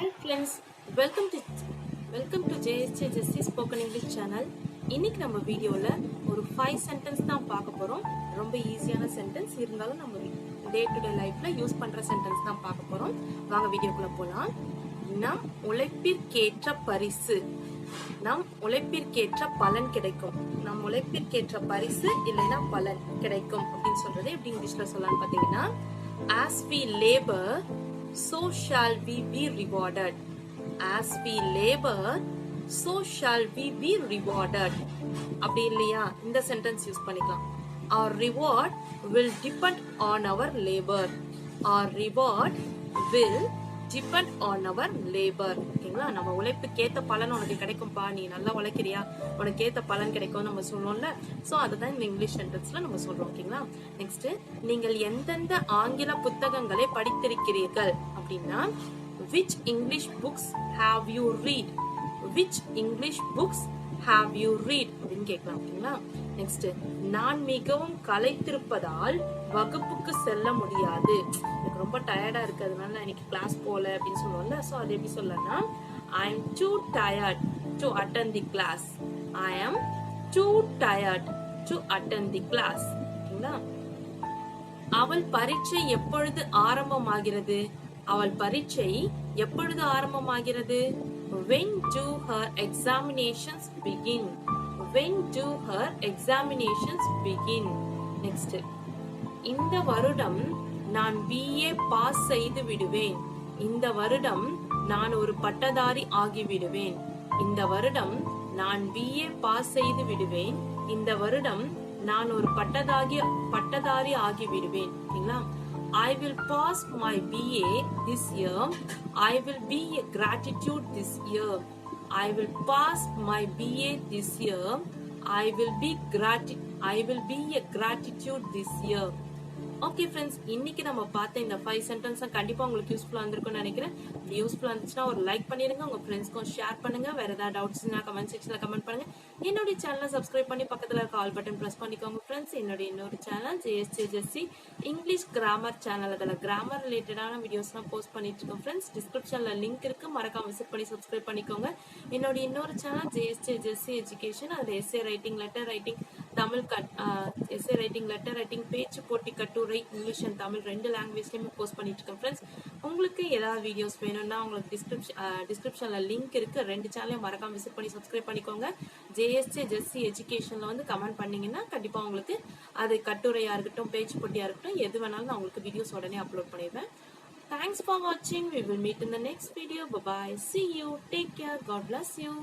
Welcome to welcome to JSJ zesty spoken English channel இன்னைக்கு நம்ம வீடியோவில் ஒரு ஃபைவ் சென்டென்ஸ் தான் பார்க்க போகிறோம் ரொம்ப ஈஸியான சென்டென்ஸ் இருந்தாலும் நம்ம டே டு டே லைஃப்பில் யூஸ் பண்ணுற சென்டென்ஸ் தான் பார்க்க போகிறோம் வாங்க வீடியோக்குள்ளே போகலாம் நம் உழைப்பிற்கேற்ற பரிசு. நம் உழைப்பிற்கேற்ற பலன் கிடைக்கும். நம் உழைப்பிற்கேற்ற பரிசு இல்லைன்னா பலன் கிடைக்கும் அப்படின்னு சொல்றது எப்படி இங்கிலீஷ்ல சொல்லலாம்னு பார்த்தீங்கன்னா as we labour so shall we be rewarded as we labor so shall we be rewarded அப்படி இல்லையா இந்த சென்டென்ஸ் யூஸ் பண்ணிக்கலாம் our reward will depend on our labor our reward will depend on our labour ஓகேங்களா? நம்ம உழைப்புக்கு ஏத்த பலன் உனக்கு கிடைக்கும்பா. நீ நல்லா உழைக்கிறியா? உனக்கு ஏத்த பலன் கிடைக்கும் நம்ம சொல்லுவோம்ல ஸோ அதுதான் இந்த இங்கிலீஷ் சென்டென்ஸ்ல நம்ம சொல்றோம். ஓகேங்களா? நெக்ஸ்ட் நீங்கள் எந்தெந்த ஆங்கில புத்தகங்களை படித்திருக்கிறீர்கள்? அப்படின்னா which English books have you read which English books have you read அப்படின்னு கேட்கலாம் ஓகேங்களா? நெக்ஸ்ட் நான் மிகவும் கலைத்திருப்பதால் வகுப்புக்கு செல்ல முடியாது. எனக்கு ரொம்ப டயர்டா இருக்கு அதனால இன்னைக்கு கிளாஸ் போல அப்படின்னு சொல்லுவோம்ல ஸோ அது எப்படி சொல்லலாம் I am too tired to attend the class I am too tired to attend the class ஓகேங்களா? அவள் பரீட்சை எப்பொழுது ஆரம்பமாகிறது? அவள் பரீட்சை எப்பொழுது ஆரம்பமாகிறது? When do her examinations begin? When do her examinations begin? Next. இந்த வருடம் நான் பிஏ பாஸ் செய்து விடுவேன். இந்த வருடம் நான் ஒரு பட்டதாரி ஆகிவிடுவேன் இந்த வருடம் நான் பிஏ பாஸ் செய்து விடுவேன். இந்த வருடம் நான் ஒரு பட்டதாகி பட்டதாரி ஆகிவிடுவேன் ஓகேங்களா I will pass my BA this year. I will be a gratitude this year. I will pass my BA this year. I will be grati- I will be a gratitude this year. Okay friends இன்னைக்கு நம்ம பார்த்த இந்த five sentence கண்டிப்பா உங்களுக்கு யூஸ்ஃபுல்லா இருந்திருக்கும்னு நினைக்கிறேன். யூஸ்ஃபுல்லா இருந்துச்சுன்னா ஒரு லைக் பண்ணிருங்க உங்க ஃப்ரெண்ட்ஸ்க்கும் ஷேர் பண்ணுங்க. வேற ஏதாவது டவுட்ஸ்னா கமெண்ட் செக்ஷன்ல கமெண்ட் பண்ணுங்க. என்னுடைய சேனலை சப்ஸ்கிரைப் பண்ணி பக்கத்துல இருக்க ஆல் பட்டன் ப்ரெஸ் பண்ணிக்கோங்க ஃப்ரெண்ட்ஸ் என்னுடைய இன்னொரு channel JSJ English grammar channel அதில் கிராமர் ரிலேட்டடான வீடியோஸ்லாம் போஸ்ட் பண்ணிட்டு இருக்கோம் ஃப்ரெண்ட்ஸ் டிஸ்கிரிப்ஷன்ல லிங்க் இருக்கு. மறக்காம விசிட் பண்ணி சப்ஸ்கிரைப் பண்ணிக்கோங்க. என்னுடைய இன்னொரு சேனல் ஜேஎஸ்ஜே எஜுகேஷன் அதில் essay writing letter writing Tamil cut essay writing letter writing பேச்சு போட்டி கட்டுரை இங்கிலீஷ் அண்ட் தமிழ் ரெண்டு லாங்குவேஜ்லேயுமே போஸ்ட் பண்ணிட்டு இருக்கேன் ஃப்ரெண்ட்ஸ் உங்களுக்கு ஏதாவது வீடியோஸ் வேணும்னா உங்களுக்கு டிஸ்கிரிப்ஷன் டிஸ்கிரிப்ஷனில் லிங்க் இருக்குது ரெண்டு சேனலையும் மறக்காம விசிட் பண்ணி சப்ஸ்கிரைப் பண்ணிக்கோங்க. ஜேஎஸ்ஜே ஜெஸ்சி எஜுகேஷனில் வந்து கமெண்ட் பண்ணிங்கன்னா கண்டிப்பாக உங்களுக்கு அது கட்டுரையாக இருக்கட்டும் பேச்சு போட்டியாக இருக்கட்டும் எது வேணாலும் நான் உங்களுக்கு வீடியோஸ் உடனே அப்லோட் பண்ணிடுவேன். தேங்க்ஸ் ஃபார் வாட்சிங் we will meet in the next video bye see you take care God bless you